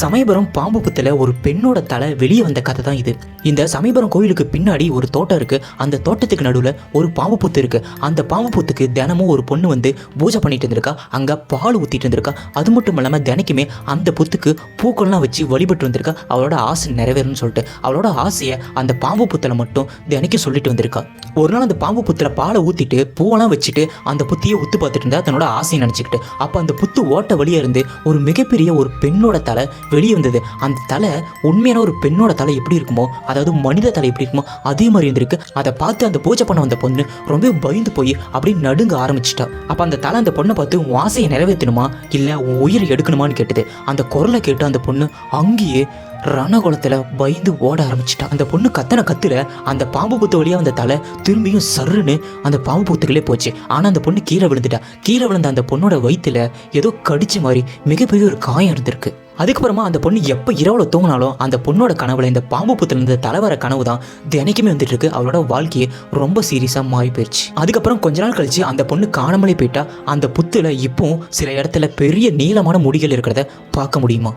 சமயபுரம் பாம்பு புத்தில் ஒரு பெண்ணோட தலை வெளியே வந்த கதை தான் இது. இந்த சமயபுரம் கோயிலுக்கு பின்னாடி ஒரு தோட்டம் இருக்கு. அந்த தோட்டத்துக்கு நடுவில் ஒரு பாம்பு புத்து இருக்கு. அந்த பாம்பு புத்துக்கு தினமும் ஒரு பொண்ணு வந்து பூஜை பண்ணிட்டு இருந்திருக்கா. அங்கே பால் ஊற்றிட்டு இருந்திருக்கா. அது மட்டும் இல்லாமல் தினைக்குமே அந்த புத்துக்கு பூக்கள்லாம் வச்சு வழிபட்டு வந்திருக்கா. அவளோட ஆசை நிறைவேறும்னு சொல்லிட்டு. அவளோட ஆசையை அந்த பாம்பு புத்தில் மட்டும் தினைக்கும் சொல்லிட்டு வந்திருக்கா. ஒரு நாள் அந்த பாம்பு புத்தில் பாலை ஊற்றிட்டு பூவெல்லாம் வச்சுட்டு அந்த புத்தியை உத்து பார்த்துட்டு இருந்தா தன்னோட ஆசையை நினச்சிக்கிட்டு. அப்போ அந்த புத்து ஓட்ட வழியா இருந்து ஒரு மிகப்பெரிய ஒரு பெண்ணோட தலை வெளியே வந்தது. அந்த தலை உண்மையான ஒரு பெண்ணோட தலை எப்படி இருக்குமோ அதாவது மனித தலை எப்படி இருக்குமோ அதே மாதிரி இருந்திருக்கு. அதை பார்த்து அந்த பூஜை பண்ண வந்த பொண்ணு ரொம்ப பயந்து போய் அப்படியே நடுங்க ஆரம்பிச்சிட்டா. அப்போ அந்த தலை அந்த பொண்ணை பார்த்து உன் ஆசையை நிறைவேற்றணுமா? இல்லை உன் உயிரை எடுக்கணுமான்னு கேட்டது. அந்த குரலை கேட்டு அந்த பொண்ணு அங்கேயே ரணகுலத்தில் பயந்து ஓட ஆரம்பிச்சிட்டா. அந்த பொண்ணு கத்தனை கத்துல அந்த பாம்பு புத்து வழியாக அந்த தலை திரும்பியும் சருன்னு அந்த பாம்பு புத்துக்களே போச்சு. ஆனால் அந்த பொண்ணு கீழே விழுந்துட்டா. கீழே விழுந்த அந்த பொண்ணோட வயிற்றுல ஏதோ கடிச்ச மாதிரி மிகப்பெரிய ஒரு காயம் இருந்திருக்கு. அதுக்கப்புறமா அந்த பொண்ணு எப்போ இரவில் தூங்கினாலும் அந்த பொண்ணோட கனவுல இந்த பாம்பு புத்திலிருந்து தலைவர கனவு தான் தினைக்குமே வந்துட்டு இருக்கு. அவளோட வாழ்க்கையை ரொம்ப சீரியஸாக மாறி போயிடுச்சு அதுக்கப்புறம் கொஞ்ச நாள் கழிச்சு அந்த பொண்ணு காணாமலே போயிட்டா. அந்த புத்துல இப்போ சில இடத்துல பெரிய நீளமான முடிகள் இருக்கிறத பார்க்க முடியுமா?